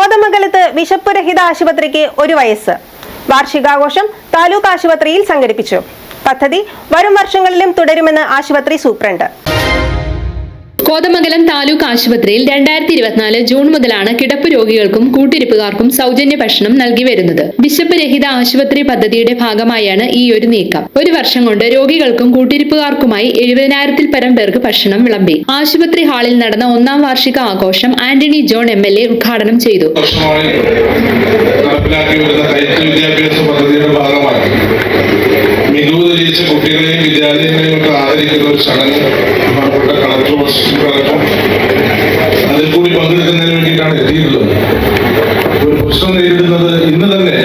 കോതമംഗലത്ത് വിശപ്പുരഹിത ആശുപത്രിക്ക് ഒരു വയസ്സ്. വാർഷികാഘോഷം താലൂക്ക് ആശുപത്രിയിൽ സംഘടിപ്പിച്ചു. പദ്ധതി വരും വർഷങ്ങളിലും തുടരുമെന്ന് ആശുപത്രി സൂപ്രണ്ട്. കോതമംഗലം താലൂക്ക് ആശുപത്രിയിൽ രണ്ടായിരത്തി ഇരുപത്തിനാല് ജൂൺ മുതലാണ് കിടപ്പ് രോഗികൾക്കും കൂട്ടിരിപ്പുകാർക്കും സൗജന്യ ഭക്ഷണം നൽകി വരുന്നത്. ബിഷപ്പ് രഹിത ആശുപത്രി പദ്ധതിയുടെ ഭാഗമായാണ് ഈ ഒരു നീക്കം. ഒരു വർഷം കൊണ്ട് രോഗികൾക്കും കൂട്ടിരിപ്പുകാർക്കുമായി എഴുപതിനായിരത്തിൽ പരം പേർക്ക് ഭക്ഷണം വിളമ്പി. ആശുപത്രി ഹാളിൽ നടന്ന ഒന്നാം വാർഷിക ആഘോഷം ആന്റണി ജോൺ എം ഉദ്ഘാടനം ചെയ്തു. കുട്ടികളെയും വിദ്യാലയങ്ങളെയും ആദരിക്കുന്ന ഒരു ചടങ്ങ് ബഹുമാനപ്പെട്ട കളക്ടർ അസിസ്റ്റന്റ് കളക്ടർ. അതിൽ കൂടി പങ്കെടുക്കുന്നതിന് വേണ്ടിയിട്ടാണ് എത്തിയിട്ടുള്ളത്. ഒരു പ്രശ്നം നേരിടുന്നത് ഇന്ന് തന്നെ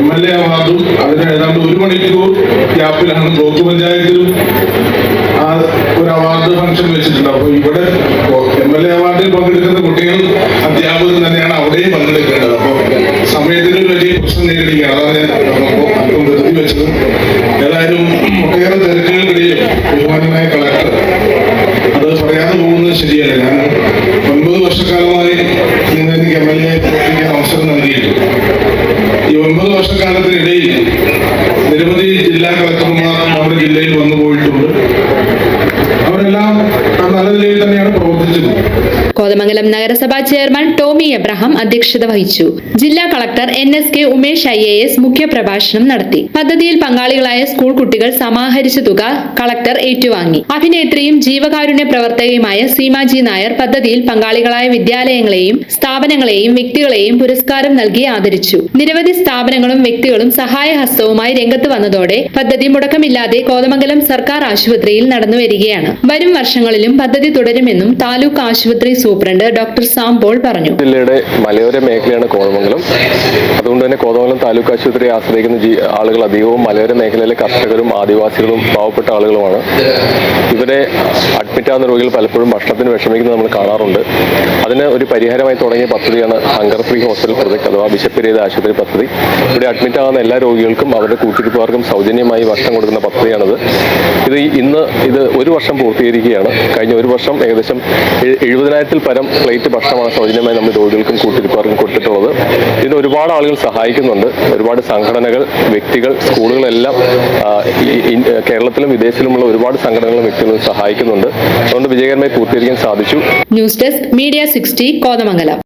എം എൽ എ അവാർഡും അതിന് ഏതാണ്ട് ഒരു മണിക്കൂർ ഗ്യാപ്പിലാണ് ബ്ലോക്ക് പഞ്ചായത്തിലും ആ ഒരു അവാർഡ് ഫംഗ്ഷൻ വെച്ചിട്ടുണ്ട് അപ്പൊ ഇവിടെ എം എൽ എ അവാർഡിൽ പങ്കെടുക്കുന്ന കുട്ടികൾ അധ്യാപകർ തന്നെയാണ് അവിടെയും പങ്കെടുക്കേണ്ടത്. അപ്പൊ സമയത്തിന് വലിയ പ്രശ്നം നേരിടുകയാണ്. അതാണ് ഞാൻ അല്പം വെച്ചത്. ഒട്ടേറെ തിരക്കുകൾക്കിടയിൽ ബഹുമാനായ കളക്ടർ അത് പറയാതെ പോകുന്നത് ശരിയല്ല. ഞാൻ ഒൻപത് വർഷക്കാലമായി നിങ്ങൾ എനിക്ക് എം എൽ എ പ്രവർത്തിക്കാൻ അവസരം നൽകിയിട്ടുണ്ട്. ഈ ഒൻപത് വർഷക്കാലത്തിനിടയിൽ നിരവധി ജില്ലാ കളക്ടർമാർ നമ്മുടെ ജില്ലയിൽ വന്നു പോയിട്ടുണ്ട്. അവരെല്ലാം നല്ല നിലയിൽ തന്നെയാണ് പ്രവർത്തിച്ചത്. കോതമംഗലം നഗരസഭാ ചെയർമാൻ ടോമി എബ്രഹാം അധ്യക്ഷത വഹിച്ചു. ജില്ലാ collector N S K Umesh I A S മുഖ്യപ്രഭാഷണം നടത്തി. പദ്ധതിയിൽ പങ്കാളികളായ സ്കൂൾ കുട്ടികൾ സമാഹരിച്ച തുക കളക്ടർ ഏറ്റുവാങ്ങി. അഭിനേത്രിയും ജീവകാരുണ്യ പ്രവർത്തകയുമായ സീമാജി നായർ പദ്ധതിയിൽ പങ്കാളികളായ വിദ്യാലയങ്ങളെയും സ്ഥാപനങ്ങളെയും വ്യക്തികളെയും പുരസ്കാരം നൽകി ആദരിച്ചു. നിരവധി സ്ഥാപനങ്ങളും വ്യക്തികളും സഹായഹസ്തവുമായി രംഗത്ത് വന്നതോടെ പദ്ധതി മുടക്കമില്ലാതെ കോതമംഗലം സർക്കാർ ആശുപത്രിയിൽ നടന്നുവരികയാണ്. വരും വർഷങ്ങളിലും പദ്ധതി തുടരുമെന്നും താലൂക്ക് ആശുപത്രി സൂപ്രണ്ട് ഡോക്ടർ സാം പോൾ പറഞ്ഞു. ജില്ലയുടെ മലയോര മേഖലയാണ് കോതമംഗലം. അതുകൊണ്ട് തന്നെ കോതമംഗലം താലൂക്ക് ആശുപത്രിയെ ആശ്രയിക്കുന്ന ആളുകൾ അധികവും മലയോര മേഖലയിലെ കർഷകരും ആദിവാസികളും പാവപ്പെട്ട ആളുകളുമാണ്. ഇവരെ അഡ്മിറ്റ് ആകുന്ന രോഗികൾ പലപ്പോഴും ഭക്ഷണത്തിന് വിഷമിക്കുന്നത് നമ്മൾ കാണാറുണ്ട്. അതിന് ഒരു പരിഹാരമായി തുടങ്ങിയ പദ്ധതിയാണ് ഹങ്കർ ഫ്രീ ഹോസ്റ്റൽ പ്രൊജക്ട് അഥവാ ചെയ്ത ആശുപത്രി പദ്ധതി. ഇവിടെ അഡ്മിറ്റ് ആകുന്ന എല്ലാ രോഗികൾക്കും അവരുടെ കൂട്ടിരിപ്പുകാർക്കും സൗജന്യമായി ഭക്ഷണം കൊടുക്കുന്ന പദ്ധതിയാണിത്. ഇത് ഇന്ന് ഇത് ഒരു വർഷം പൂർത്തീകരിക്കുകയാണ്. കഴിഞ്ഞ ഒരു വർഷം ഏകദേശം എഴു- എഴുപതിനായിരത്തിൽ പരം പ്ലേറ്റ് ഭക്ഷണമാണ് സൗജന്യമായി നമ്മൾ രോഗികൾക്കും കൂട്ടിരിപ്പാർക്കും കൊടുത്തിട്ടുള്ളത്. ഇതിന് ഒരുപാട് ആളുകൾ സഹായിക്കുന്നുണ്ട്. ഒരുപാട് സംഘടനകൾ വ്യക്തികൾ സ്കൂളുകളെല്ലാം കേരളത്തിലും വിദേശത്തിലുമുള്ള ഒരുപാട് സംഘടനകളും വ്യക്തികളും സഹായിക്കുന്നുണ്ട്. അതുകൊണ്ട് വിജയകരമായി പൂർത്തീകരിക്കാൻ സാധിച്ചു. News desk media sixty Kothamangalam.